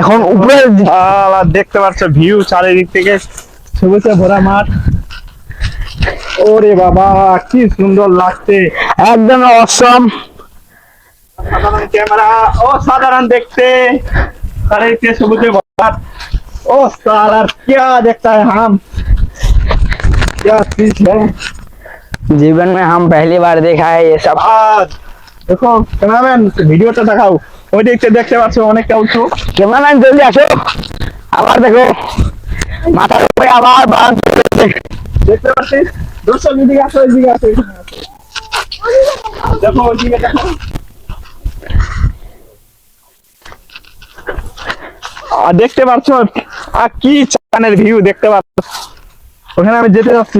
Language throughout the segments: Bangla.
এখন উপরে আলা দেখতে পাচ্ছ ভিউ চারিদিক থেকে সবুজে ভরা মাঠ ওরে বাবা কি সুন্দর লাগছে একদম অসম সাধারণ ক্যামেরা ও সাধারণ দেখতে চারিদিকে সবুজে ভরা ओ साला क्या देखता है हम क्या चीज है जीवन में हम पहली बार देखा है ये सब আজ দেখো ক্যামেরাম্যান ভিডিওটা দেখাও ওই দেখতে দেখতে পাচ্ছ অনেকটা উঁচু। ক্যামেরাম্যান জলদি আসো। আবার দেখো মাথার উপরে আবার চলেছে। দেখতে দর্শক এদিকে আসো এদিকে আসো। আসো। দেখো ওইদিকে দেখো। আর দেখতে পাচ্ছ আর কি চানের ভিউ দেখতে পাচ্ছ? ওখানে আমি যেতে যাচ্ছি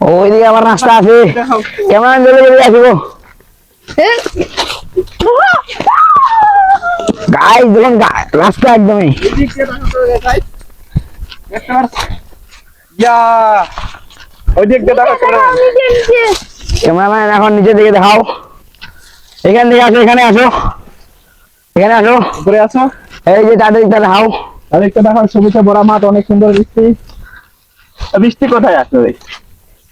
ওইদিকে আবার রাস্তা আছে। দেখাও জলদি জলদি আসিব। গাই দেখুন রাস্তা একদমই। ক্যামেরাম্যান এখন নিচের দিকে দেখাও। এখান থেকে আসো এখানে আসো। এখানে আসো। উপরে আছো এই যে তাদের দেখাও। আর একটা দেখো সবুজে ভরা মাঠ অনেক সুন্দর বৃষ্টি। বৃষ্টি কোথায় আসলে?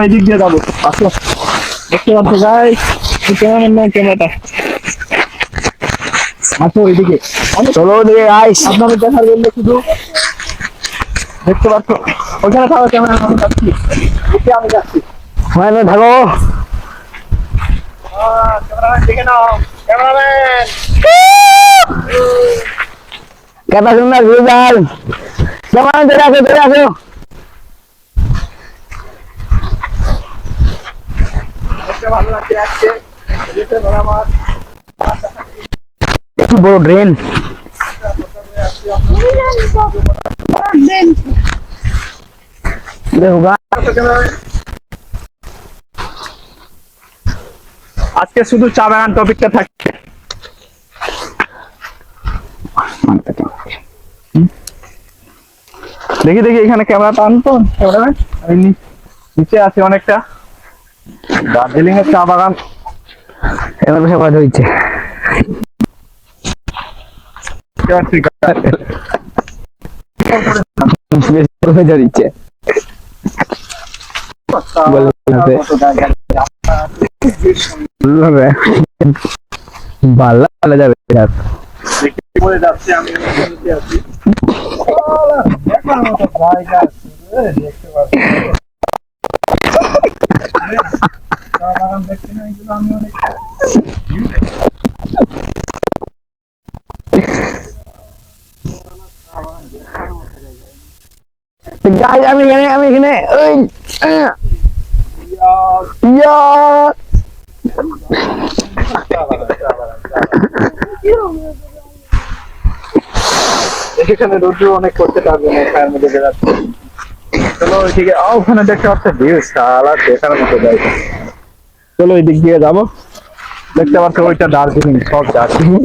এদিক দিয়ে যাব আসো দেখতে পাচ্ছ? আসো এদিকে চলো ওদিকে আপনাদের দেখার জন্য শুধু দেখতে পাচ্ছ ওখানে থাকো ক্যামেরা আমি যাচ্ছি। এদিকে আমি যাচ্ছি। ওখানে থাকো। ক্যামেরাম্যান দেখে নাও ক্যামেরাম্যান কত সুন্দর ভিউ দেখাল কেমন চলে আসো চলে আসো দেখতে ভালো লাগছে আজকে যেতে ভরা মাঠ কি বড় ড্রেন দেখো আজকে শুধু চা বাগান টপিকটা থাকছে দেখি দেখি এখানে ক্যামেরা টান তো ক্যামেরাম্যান আমি নিচে আছি অনেকটা। দার্জিলিং এর চা বাগান। এবার বসে কথা হচ্ছে দেখতে ভালো ভালো যাবে দেখি বলে যাচ্ছে আমি নিচে আছি দেখার মতো জায়গা আছে রে, দেখতে পাচ্ছি চা বাগান দেখতে না এগুলো আমি অনেক গাইজ আমি এখানে আমি এখানে ওই আহ, ইয়া, রোদ্র অনেক করতে পারবে না চলো ওইদিকে ওখানে দেখতে ভিউ দেখার মতো জায়গা। চলো দিয়ে যাব। দেখতে পাচ্ছ ওইটা দার্জিলিং, সব দার্জিলিং।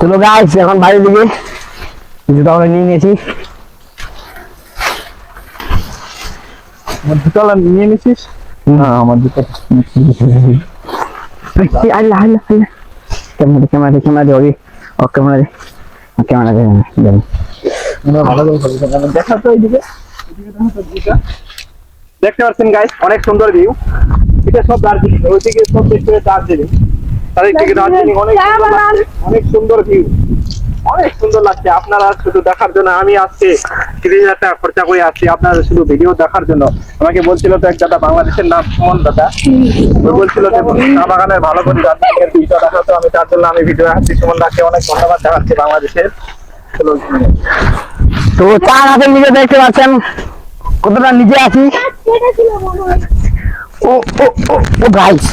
চলো গাইস এখন বাড়ির দিকে। আমরা নিয়ে নিয়েছি। নিয়ে না, আমার জুতো। Allah Allah Allah. Camera camera camera ওই ও ক্যামেরা দে ক্যামেরা দে দেন ভালো করে দেখা তো এইদিকে। দেখতে পাচ্ছেন গাইস অনেক সুন্দর ভিউ এটা সব দার্জিলিং ওইদিকে সব দেখতে দার্জিলিং। তাদের দিকে দার্জিলিং অনেক অনেক সুন্দর ভিউ অনেক সুন্দর লাগছে আপনারা শুধু দেখার জন্য, আমি আজকে তিরিশ হাজার টাকা খরচা করে আসছি আপনারা শুধু ভিডিও দেখার জন্য। আমাকে বলছিল তো এক দাদা বাংলাদেশের নাম সুমন দাদা। বলছিল যে, চা বাগানের ভালো করে ভিডিও দেখাতো আমি, তার জন্য আমি ভিডিও আসছি সুমন দাকে অনেক ধন্যবাদ দেখাচ্ছি বাংলাদেশের। তো চার হাতের নিচে দেখতে পাচ্ছেন, কতটা নিচে আছি। ও ও ও ও গাইস